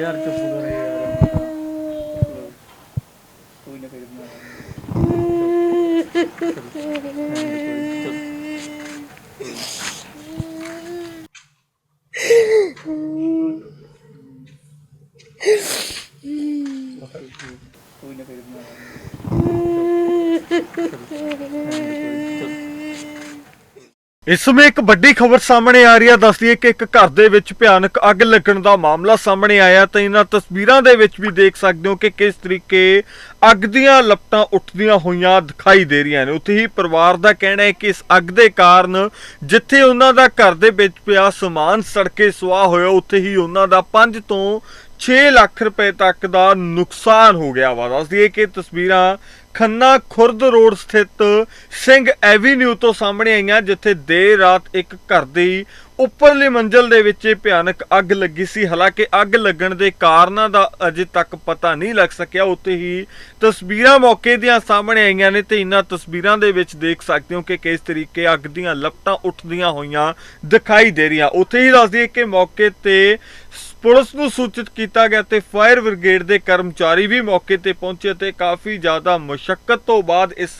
ਯਾਰ ਚੁੱਪ ਕਰ ਯਾਰ ਕੋਈ ਨਾ ਕੋਈ ਕੋਈ ਨਾ ਕੋਈ ਇਸ ਸਮੇਂ ਇੱਕ ਵੱਡੀ ਖਬਰ ਸਾਹਮਣੇ ਆ ਰਹੀ ਹੈ ਦੱਸਦੀ ਹੈ ਕਿ ਇੱਕ ਘਰ ਦੇ ਵਿੱਚ ਭਿਆਨਕ ਅੱਗ ਲੱਗਣ ਦਾ ਮਾਮਲਾ ਸਾਹਮਣੇ ਆਇਆ ਤਾਂ ਇਹਨਾਂ ਤਸਵੀਰਾਂ ਦੇ ਵਿੱਚ ਵੀ ਦੇਖ ਸਕਦੇ ਹੋ ਕਿ ਕਿਸ ਤਰੀਕੇ ਅੱਗ ਦੀਆਂ ਲਪਟਾਂ ਉੱਠਦੀਆਂ ਹੋਈਆਂ ਦਿਖਾਈ ਦੇ ਰਹੀਆਂ ਨੇ। ਉੱਥੇ ਹੀ ਪਰਿਵਾਰ ਦਾ ਕਹਿਣਾ ਹੈ ਕਿ ਇਸ ਅੱਗ ਦੇ ਕਾਰਨ ਜਿੱਥੇ ਉਹਨਾਂ ਦਾ ਘਰ ਦੇ ਵਿੱਚ ਪਿਆ ਸਮਾਨ ਸੜਕੇ ਸੁਆਹ ਹੋਇਆ, ਉੱਥੇ ਹੀ ਉਹਨਾਂ ਦਾ 5 ਤੋਂ 6 ਲੱਖ ਰੁਪਏ ਤੱਕ ਦਾ ਨੁਕਸਾਨ ਹੋ ਗਿਆ ਵਾ। ਦੱਸਦੀ ਹੈ ਕਿ ਤਸਵੀਰਾਂ ਖੰਨਾ ਖੁਰਦ ਰੋਡ ਸਥਿਤ ਸਿੰਘ ਐਵੀਨਿਊ ਤੋਂ ਸਾਹਮਣੇ ਆਈਆਂ, ਜਿੱਥੇ ਦੇਰ ਰਾਤ ਇੱਕ ਘਰ ਦੀ ਉੱਪਰਲੀ ਮੰਜ਼ਲ ਦੇ ਵਿੱਚ ਇਹ ਭਿਆਨਕ ਅੱਗ ਲੱਗੀ ਸੀ। ਹਾਲਾਂਕਿ ਅੱਗ ਲੱਗਣ ਦੇ ਕਾਰਨਾਂ ਦਾ ਅਜੇ ਤੱਕ ਪਤਾ ਨਹੀਂ ਲੱਗ ਸਕਿਆ। ਉੱਥੇ ਹੀ ਤਸਵੀਰਾਂ ਮੌਕੇ ਦੀਆਂ ਸਾਹਮਣੇ ਆਈਆਂ ਨੇ ਤੇ ਇਹਨਾਂ ਤਸਵੀਰਾਂ ਦੇ ਵਿੱਚ ਦੇਖ ਸਕਦੇ ਹੋ ਕਿ ਕਿਸ ਤਰੀਕੇ ਅੱਗ ਦੀਆਂ ਲਪਟਾਂ ਉੱਠਦੀਆਂ ਹੋਈਆਂ ਦਿਖਾਈ ਦੇ ਰਹੀਆਂ। ਉੱਥੇ ਹੀ ਦੱਸਦੀ ਹੈ ਕਿ ਮੌਕੇ ਤੇ ਪੁਲਿਸ ਨੂੰ ਸੂਚਿਤ ਕੀਤਾ ਗਿਆ ਤੇ ਫਾਇਰ ਬ੍ਰਿਗੇਡ ਦੇ ਕਰਮਚਾਰੀ ਵੀ ਮੌਕੇ ਤੇ ਪਹੁੰਚੇ ਤੇ ਕਾਫੀ ਜ਼ਿਆਦਾ ਮੁਸ਼ਕਲ ਤੋਂ ਬਾਅਦ ਇਸ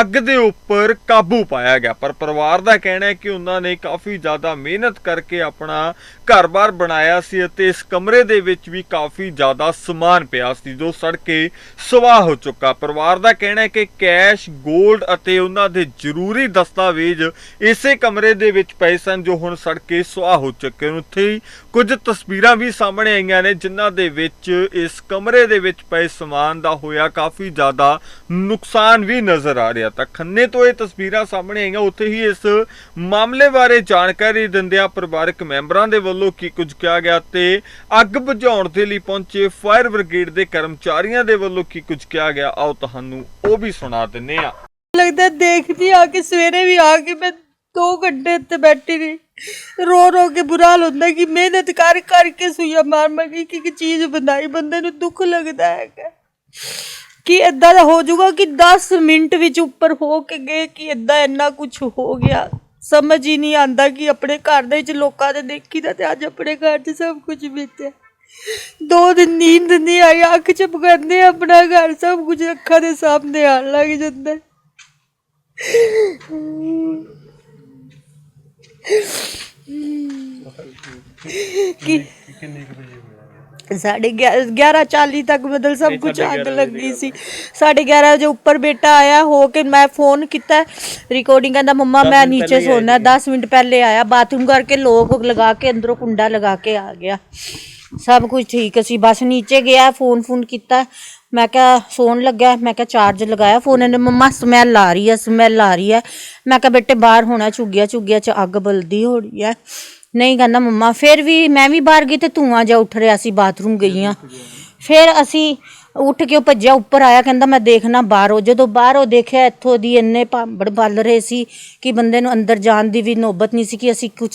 ਅੱਗ ਦੇ ਉੱਪਰ ਕਾਬੂ ਪਾਇਆ ਗਿਆ। ਪਰ ਪਰਿਵਾਰ ਦਾ ਕਹਿਣਾ ਹੈ ਕਿ ਉਹਨਾਂ ਨੇ ਕਾਫੀ ਜ਼ਿਆਦਾ ਮਿਹਨਤ ਕਰਕੇ ਆਪਣਾ ਘਰ-ਬਾਰ ਬਣਾਇਆ ਸੀ ਅਤੇ ਇਸ ਕਮਰੇ ਦੇ ਵਿੱਚ ਵੀ ਕਾਫੀ ਜ਼ਿਆਦਾ ਸਮਾਨ ਪਿਆ ਸੀ, ਜੋ ਸੜ ਕੇ ਸਵਾਹ ਹੋ ਚੁੱਕਾ। ਪਰਿਵਾਰ ਦਾ ਕਹਿਣਾ ਹੈ ਕਿ ਕੈਸ਼ 골ਡ ਅਤੇ ਉਹਨਾਂ ਦੇ ਜ਼ਰੂਰੀ ਦਸਤਾਵੇਜ਼ ਇਸੇ ਕਮਰੇ ਦੇ ਵਿੱਚ ਪਏ ਸਨ, ਜੋ ਹੁਣ ਸੜ ਕੇ ਸੁਆਹ ਹੋ ਚੁੱਕੇ ਹਨ। ਉੱਥੇ ਹੀ ਕੁਝ ਤਸਵੀਰਾਂ ਵੀ ਸਾਹਮਣੇ ਆਈਆਂ ਨੇ, ਜਿਨ੍ਹਾਂ ਦੇ ਵਿੱਚ ਇਸ ਕਮਰੇ ਦੇ ਵਿੱਚ ਪਏ ਸਮਾਨ ਦਾ ਹੋਇਆ ਕਾਫੀ ਜ਼ਿਆਦਾ ਨੁਕਸਾਨ ਵੀ ਨਜ਼ਰ ਆ ਰਿਹਾ ਤਾਂ ਖੰਨੇ ਤੋਂ ਇਹ ਤਸਵੀਰਾਂ ਸਾਹਮਣੇ ਆਈਆਂ। ਉੱਥੇ ਹੀ ਇਸ ਮਾਮਲੇ ਬਾਰੇ ਜਾਣਕਾਰੀ ਦਿੰਦਿਆਂ ਪਰਿਵਾਰਕ ਮੈਂਬਰਾਂ ਦੇ ਵੱਲੋਂ ਕੀ ਕੁਝ ਕਿਹਾ ਗਿਆ ਤੇ ਅੱਗ ਬੁਝਾਉਣ ਦੇ ਲਈ ਪਹੁੰਚੇ ਫਾਇਰ ਬ੍ਰਿਗੇਡ ਦੇ ਕਰਮਚਾਰੀਆਂ ਦੇ ਵੱਲੋਂ ਕੀ ਕੁਝ ਕਿਹਾ ਗਿਆ, ਆਓ ਤੁਹਾਨੂੰ ਉਹ ਵੀ ਸੁਣਾ ਦਿੰਨੇ ਆ। ਲੱਗਦਾ ਦੇਖਦੀ ਆ ਕੇ ਸਵੇਰੇ ਵੀ ਆ ਕੇ ਮੈਂ 2 ਘੰਟੇ ਇੱਥੇ ਬੈਠੀ ਰਹੀ। ਰੋ ਰੋ ਕੇ ਬੁਰਾ ਹਾਲ ਹੁੰਦਾ ਕਿ ਮਿਹਨਤ ਕਰ ਕਰਕੇ ਸੂਈਆ ਮਾਰ ਮਾਰ ਕੇ ਇੱਕ ਚੀਜ਼ ਬਣਾਈ। ਬੰਦੇ ਨੂੰ ਦੁੱਖ ਲੱਗਦਾ ਹੈਗਾ। ਕਿ ਇਦਾਂ ਦਾ ਹੋ ਜਾਊਗਾ ਕਿ 10 ਮਿੰਟ ਵਿੱਚ ਉੱਪਰ ਹੋ ਕੇ ਗਏ ਕਿ ਇਦਾਂ ਇੰਨਾ ਕੁਝ ਹੋ ਗਿਆ। ਸਮਝ ਹੀ ਨਹੀਂ ਆਂਦਾ ਕਿ ਆਪਣੇ ਘਰ ਦੇ ਵਿੱਚ ਲੋਕਾਂ ਦੇ ਦੇਖੀਦਾ ਤੇ ਅੱਜ ਆਪਣੇ ਘਰ 'ਚ ਸਭ ਕੁਝ ਬੀਤਿਆ। ਦੋ ਦਿਨ ਨੀਂਦ ਨਹੀਂ ਆਈ ਅੱਖ ਚਪਕਾਉਂਦੇ ਆਪਣਾ ਘਰ ਸਭ ਕੁਝ ਅੱਖਾਂ ਦੇ ਸਾਹਮਣੇ ਆਉਣ ਲੱਗ ਜਾਂਦਾ। ਹੈ। ਕਿ ਸਾਢੇ 11:40 ਤੱਕ ਮਤਲਬ ਸਭ ਕੁਝ ਅੱਗ ਲੱਗੀ ਸੀ। ਸਾਢੇ 11 ਵਜੇ ਉੱਪਰ ਬੇਟਾ ਆਇਆ ਹੋ ਕੇ ਮੈਂ ਫੋਨ ਕੀਤਾ। ਰਿਕਾਰਡਿੰਗ ਕਹਿੰਦਾ ਮੰਮਾ ਮੈਂ ਨੀਚੇ ਸੋਣਾ 10 ਮਿੰਟ ਪਹਿਲੇ ਆਇਆ। ਬਾਥਰੂਮ ਕਰਕੇ ਲੋਕ ਲਗਾ ਕੇ ਅੰਦਰੋਂ ਕੁੰਡਾ ਲਗਾ ਕੇ ਆ ਗਿਆ। ਸਭ ਕੁਝ ਠੀਕ ਸੀ। ਬਸ ਨੀਚੇ ਗਿਆ ਫੋਨ ਫੋਨ ਕੀਤਾ। ਮੈਂ ਕਿਹਾ ਸੌਣ ਲੱਗਾ। ਮੈਂ ਕਿਹਾ ਚਾਰਜ ਲਗਾਇਆ ਫੋਨ। ਇਹਨੇ ਮੰਮਾ ਸਮੈਲ ਆ ਰਹੀ ਹੈ ਸਮੈਲ ਆ ਰਹੀ ਹੈ। ਮੈਂ ਕਿਹਾ ਬੇਟੇ ਬਾਹਰ ਹੋਣਾ ਝੁੱਗਿਆ ਝੁੱਗਿਆ ਚ ਅੱਗ ਬਲਦੀ ਹੋ ਰਹੀ ਹੈ। ਨਹੀਂ ਕਹਿੰਦਾ ਮੰਮਾ ਫਿਰ ਵੀ ਮੈਂ ਵੀ ਬਾਹਰ ਗਈ ਤੇ ਧੂਆਂ ਜਿਹਾ ਉੱਠ ਰਿਹਾ ਸੀ ਬਾਥਰੂਮ ਗਈ ਆ ਫਿਰ ਅਸੀਂ ਉੱਠ ਕੇ ਉਹ ਭੱਜਿਆ ਉੱਪਰ ਆਇਆ ਕਹਿੰਦਾ ਮੈਂ ਦੇਖਣਾ ਬਾਹਰੋਂ। ਜਦੋਂ ਬਾਹਰੋਂ ਦੇਖਿਆ ਇੱਥੋਂ ਦੀ ਇੰਨੇ ਭਾਂਬੜ ਬਲ ਰਹੇ ਸੀ ਕਿ ਬੰਦੇ ਨੂੰ ਅੰਦਰ ਜਾਣ ਦੀ ਵੀ ਨੌਬਤ ਨਹੀਂ ਸੀ ਕਿ ਅਸੀਂ ਕੁਝ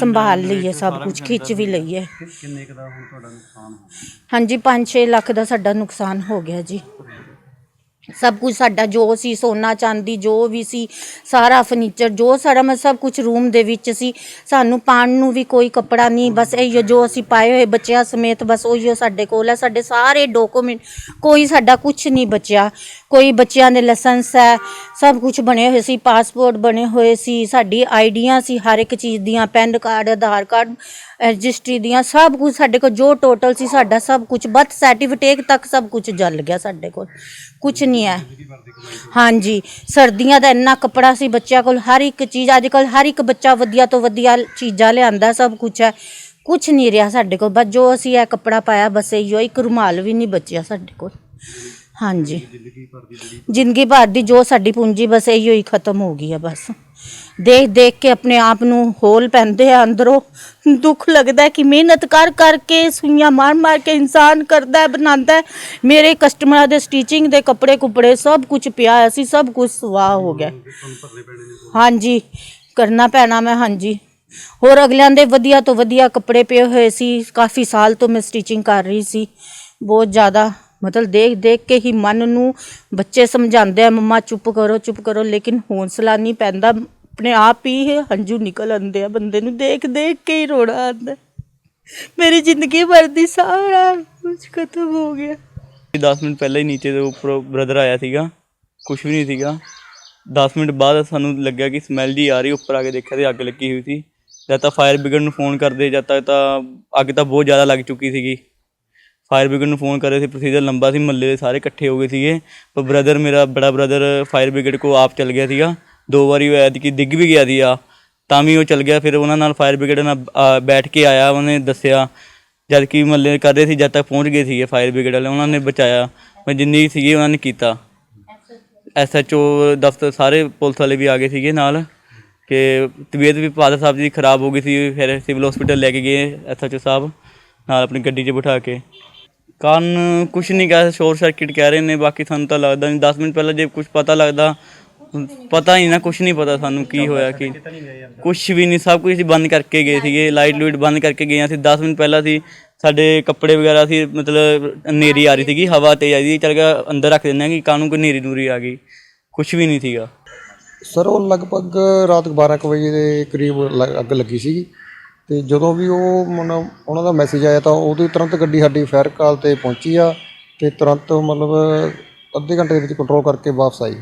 ਸੰਭਾਲ ਲਈਏ ਸਭ ਕੁਝ ਖਿੱਚ ਵੀ ਲਈਏ। ਕਿੰਨੇ ਕੁ ਦਾ ਹੁਣ ਤੁਹਾਡਾ ਨੁਕਸਾਨ ਹੋ ਹਾਂਜੀ 5-6 ਲੱਖ ਦਾ ਸਾਡਾ ਨੁਕਸਾਨ ਹੋ ਗਿਆ ਜੀ। ਸਭ ਕੁਝ ਸਾਡਾ ਜੋ ਸੀ, ਸੋਨਾ, ਚਾਂਦੀ, ਜੋ ਵੀ ਸੀ, ਸਾਰਾ ਫਰਨੀਚਰ ਜੋ ਸਾਡਾ ਮੈਂ ਸਭ ਕੁਝ ਰੂਮ ਦੇ ਵਿੱਚ ਸੀ। ਸਾਨੂੰ ਪਾਣ ਨੂੰ ਵੀ ਕੋਈ ਕੱਪੜਾ ਨਹੀਂ, ਬਸ ਇਹ ਜੋ ਅਸੀਂ ਪਾਏ ਹੋਏ ਬੱਚਿਆਂ ਸਮੇਤ ਬਸ ਉਹੀਓ ਸਾਡੇ ਕੋਲ ਹੈ। ਸਾਡੇ ਸਾਰੇ ਡਾਕੂਮੈਂਟ ਕੋਈ ਸਾਡਾ ਕੁਝ ਨਹੀਂ ਬਚਿਆ। ਕੋਈ ਬੱਚਿਆਂ ਦੇ ਲਾਇਸੈਂਸ ਹੈ, ਸਭ ਕੁਝ ਬਣੇ ਹੋਏ ਸੀ ਪਾਸਪੋਰਟ ਬਣੇ ਹੋਏ ਸੀ, ਸਾਡੀ ਆਈਡੀਆਂ ਸੀ, ਹਰ ਇੱਕ ਚੀਜ਼ ਦੀਆਂ, PAN card, Aadhaar card registry ਦੀਆਂ ਸਭ ਕੁਝ ਸਾਡੇ ਕੋਲ, ਜੋ ਟੋਟਲ ਸੀ ਸਾਡਾ ਸਭ ਕੁਝ ਬਰਥ ਸਰਟੀਫਿਕੇਟ ਤੱਕ ਸਭ ਕੁਝ ਜਲ ਗਿਆ ਸਾਡੇ ਕੋਲ ਕੁਝ ਨਹੀਂ ਹੈ। ਹਾਂਜੀ, ਸਰਦੀਆਂ ਦਾ ਇੰਨਾ ਕੱਪੜਾ ਸੀ ਬੱਚਿਆਂ ਕੋਲ, ਹਰ ਇੱਕ ਚੀਜ਼, ਅੱਜ ਕੱਲ ਹਰ ਇੱਕ ਬੱਚਾ ਵਧੀਆ ਤੋਂ ਵਧੀਆ ਚੀਜ਼ਾਂ ਲਿਆਂਦਾ, ਸਭ ਕੁਝ ਹੈ। ਕੁਝ ਨਹੀਂ ਰਿਹਾ ਸਾਡੇ ਕੋਲ, ਬਸ ਜੋ ਅਸੀਂ ਇਹ ਕੱਪੜਾ ਪਾਇਆ, ਬਸ ਇਹੋ ਇੱਕ ਰੁਮਾਲ ਵੀ ਨਹੀਂ ਬਚਿਆ ਸਾਡੇ ਕੋਲ। ਹਾਂਜੀ। ਜ਼ਿੰਦਗੀ ਭਰ ਦੀ ਜੋ ਸਾਡੀ ਪੂੰਜੀ, ਬਸ ਇਹੋ ਹੀ ਖਤਮ ਹੋ ਗਈ ਆ ਬਸ। ਦੇਖ ਦੇਖ ਕੇ ਆਪਣੇ ਆਪ ਨੂੰ ਹੋਲ ਪੈਂਦੇ ਆ ਅੰਦਰੋਂ। ਦੁੱਖ ਲੱਗਦਾ ਕਿ ਮਿਹਨਤ ਕਰ ਕਰਕੇ ਸੂਈਆਂ ਮਾਰ ਮਾਰ ਕੇ ਇਨਸਾਨ ਕਰਦਾ ਹੈ, ਬਣਾਉਂਦਾ ਹੈ। ਮੇਰੇ ਕਸਟਮਰਾਂ ਦੇ ਸਟੀਚਿੰਗ ਦੇ ਕੱਪੜੇ ਕੁਪੜੇ ਸਭ ਕੁਝ ਪਿਆ ਹੋਇਆ ਸੀ, ਸਭ ਕੁਝ ਸਵਾਹ ਹੋ ਗਿਆ। ਹਾਂਜੀ, ਕਰਨਾ ਪੈਣਾ ਮੈਂ, ਹਾਂਜੀ। ਹੋਰ ਅਗਲਿਆਂ ਦੇ ਵਧੀਆ ਤੋਂ ਵਧੀਆ ਕੱਪੜੇ ਪਏ ਹੋਏ ਸੀ, ਕਾਫੀ ਸਾਲ ਤੋਂ ਮੈਂ ਸਟੀਚਿੰਗ ਕਰ ਰਹੀ ਸੀ, ਬਹੁਤ ਜ਼ਿਆਦਾ। ਮਤਲਬ ਦੇਖ ਦੇਖ ਕੇ ਹੀ ਮਨ ਨੂੰ ਬੱਚੇ ਸਮਝਾਉਂਦੇ ਆ, ਮੰਮਾ ਚੁੱਪ ਕਰੋ ਚੁੱਪ ਕਰੋ, ਲੇਕਿਨ ਹੌਸਲਾ ਨਹੀਂ ਪੈਂਦਾ। ਆਪਣੇ ਆਪ ਹੀ ਇਹ ਹੰਝੂ ਨਿਕਲ ਆਉਂਦੇ ਆ ਬੰਦੇ ਨੂੰ, ਦੇਖ ਦੇਖ ਕੇ ਹੀ ਰੋਣਾ ਆਉਂਦਾ ਮੇਰੀ ਜ਼ਿੰਦਗੀ ਭਰ ਦੀ ਸਾਰਾ ਕੁਝ ਖਤਮ ਹੋ ਗਿਆ। 10 ਮਿੰਟ ਪਹਿਲਾਂ ਹੀ ਨੀਚੇ ਦੇ ਉੱਪਰੋਂ ਬ੍ਰਦਰ ਆਇਆ ਸੀਗਾ ਕੁਝ ਵੀ ਨਹੀਂ ਸੀਗਾ। 10 ਮਿੰਟ ਬਾਅਦ ਸਾਨੂੰ ਲੱਗਿਆ ਕਿ ਸਮੈਲ ਜੀ ਆ ਰਹੀ, ਉੱਪਰ ਆ ਕੇ ਦੇਖਿਆ ਤੇ ਅੱਗ ਲੱਗੀ ਹੋਈ ਸੀ। ਜਾਂ ਤਾਂ ਫਾਇਰ ਬ੍ਰਿਗੇਡ ਨੂੰ ਫੋਨ ਕਰਦੇ, ਜਦ ਤੱਕ ਤਾਂ ਅੱਗ ਤਾਂ ਬਹੁਤ ਜ਼ਿਆਦਾ ਲੱਗ ਚੁੱਕੀ ਸੀਗੀ। ਫਾਇਰ ਬ੍ਰਿਗੇਡ ਨੂੰ ਫੋਨ ਕਰੇ ਸੀ ਪ੍ਰੋਸੀਜਰ ਲੰਬਾ ਸੀ, ਮਹੱਲੇ ਦੇ ਸਾਰੇ ਇਕੱਠੇ ਹੋ ਗਏ ਸੀਗੇ। ਪਰ ਬ੍ਰਦਰ ਮੇਰਾ ਬੜਾ ਬ੍ਰਦਰ ਫਾਇਰ ਬ੍ਰਿਗੇਡ ਕੋ ਆਪ ਚਲ ਗਿਆ ਸੀਗਾ। ਦੋ ਵਾਰੀ ਹੋਇਆ ਸੀ ਕਿ ਡਿੱਗ ਵੀ ਗਿਆ ਸੀਗਾ। ਤਾਂ ਵੀ ਉਹ ਚਲ ਗਿਆ, ਫਿਰ ਉਹਨਾਂ ਨਾਲ ਫਾਇਰ ਬ੍ਰਿਗੇਡ ਨਾਲ ਬੈਠ ਕੇ ਆਇਆ, ਉਹਨੇ ਦੱਸਿਆ। ਜਦ ਕਿ ਮਹੱਲੇ ਕਰ ਰਹੇ ਸੀ, ਜਦ ਤੱਕ ਪਹੁੰਚ ਗਏ ਸੀਗੇ ਫਾਇਰ ਬ੍ਰਿਗੇਡ ਵਾਲੇ, ਉਹਨਾਂ ਨੇ ਬਚਾਇਆ। ਮੈਂ ਜਿੰਨੀ ਸੀਗੀ, ਉਹਨਾਂ ਨੇ ਕੀਤਾ। ਐਸਐਚਓ ਦਫ਼ਤਰ ਸਾਰੇ ਪੁਲਿਸ ਵਾਲੇ ਵੀ ਆ ਗਏ ਸੀਗੇ ਨਾਲ। ਕਿ ਤਬੀਅਤ ਵੀ ਫਾਦਰ ਸਾਹਿਬ ਦੀ ਖਰਾਬ ਹੋ ਗਈ ਸੀ, ਫਿਰ ਸਿਵਲ ਹਸਪੀਟਲ ਲੈ ਕੇ ਗਏ ਐਸਐਚਓ ਸਾਹਿਬ, ਨਾਲ ਆਪਣੀ ਗੱਡੀ 'ਚ ਬਿਠਾ ਕੇ। ਕਾਰਨ ਕੁਝ ਨਹੀਂ ਕਹਿ ਸ਼ੋਰ ਸਰਕਟ ਕਹਿ ਰਹੇ ਨੇ ਬਾਕੀ ਸਾਨੂੰ ਤਾਂ ਲੱਗਦਾ ਨਹੀਂ। 10 ਮਿੰਟ ਪਹਿਲਾਂ ਜੇ ਕੁਝ ਪਤਾ ਲੱਗਦਾ ਪਤਾ ਹੀ ਨਾ ਕੁਝ ਨਹੀਂ ਪਤਾ ਸਾਨੂੰ ਕੀ ਹੋਇਆ ਕੀ ਕੁਝ ਵੀ ਨਹੀਂ ਸਭ ਕੁਝ ਅਸੀਂ ਬੰਦ ਕਰਕੇ ਗਏ ਸੀਗੇ ਲਾਈਟ ਲੂਈਟ ਬੰਦ ਕਰਕੇ ਗਏ ਅਸੀਂ 10 ਮਿੰਟ ਪਹਿਲਾਂ ਸੀ ਸਾਡੇ ਕੱਪੜੇ ਵਗੈਰਾ ਸੀ ਮਤਲਬ ਹਨੇਰੀ ਆ ਰਹੀ ਸੀਗੀ ਹਵਾ ਤੇਜ਼ ਆ ਰਹੀ ਸੀ ਚੱਲ ਗਿਆ ਅੰਦਰ ਰੱਖ ਦਿੰਦੇ ਆ ਕਿ ਕਾਨੂੰ ਕੋਈ ਹਨੇਰੀ ਨੂਰੀ ਆ ਗਈ। ਕੁਝ ਵੀ ਨਹੀਂ ਸੀਗਾ। ਸਰ ਉਹ ਲਗਭਗ ਰਾਤ 12 ਕੁ ਵਜੇ ਦੇ ਕਰੀਬ ਅੱਗ ਲੱਗੀ ਸੀਗੀ। ਤੇ ਜਦੋਂ ਵੀ ਉਹ ਮਨ- ਉਹਨਾਂ ਦਾ ਮੈਸੇਜ ਆਇਆ ਤਾਂ ਉਦੋਂ ਹੀ ਤੁਰੰਤ ਗੱਡੀ ਸਾਡੀ ਫਾਇਰ ਕਾਲ ਤੇ ਪਹੁੰਚੀ ਆ ਤੇ ਤੁਰੰਤ ਮਤਲਬ ਅੱਧੇ ਘੰਟੇ ਦੇ ਵਿੱਚ ਕੰਟਰੋਲ ਕਰਕੇ ਵਾਪਸ ਆਈ।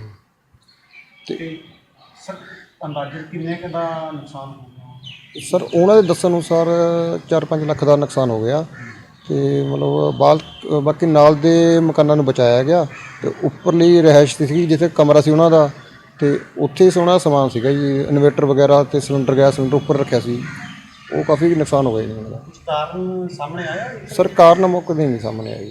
ਤੇ ਸਰ ਅੰਦਾਜ਼ਨ ਕਿੰਨੇ ਕੁ ਦਾ ਨੁਕਸਾਨ ਹੋ ਗਿਆ? ਸਰ ਉਹਨਾਂ ਦੇ ਦੱਸਣ ਅਨੁਸਾਰ 4-5 ਲੱਖ ਦਾ ਨੁਕਸਾਨ ਹੋ ਗਿਆ ਤੇ ਮਤਲਬ ਬਾਲ ਬਾਕੀ ਨਾਲ ਦੇ ਮਕਾਨਾਂ ਨੂੰ ਬਚਾਇਆ ਗਿਆ ਤੇ ਉੱਪਰਲੀ ਰਿਹਾਇਸ਼ ਸੀ ਜਿੱਥੇ ਕਮਰਾ ਸੀ ਉਹਨਾਂ ਦਾ ਤੇ ਉੱਥੇ ਸੋਹਣਾ ਸਮਾਨ ਸੀਗਾ ਜੀ ਇਨਵੇਟਰ ਵਗੈਰਾ ਤੇ ਸਿਲੰਡਰ ਗੈਸ ਸਿਲੰਡਰ ਉੱਪਰ ਰੱਖਿਆ ਸੀ। ਉਹ ਕਾਫੀ ਨੁਕਸਾਨ ਹੋ ਗਿਆ ਜੀ। ਉਹਨਾਂ ਦਾ ਕਾਰਨ ਸਾਹਮਣੇ ਆਇਆ? ਸਰ ਕਾਰਨ ਮੌਕੇ ਤੇ ਨਹੀਂ ਸਾਹਮਣੇ ਆਈ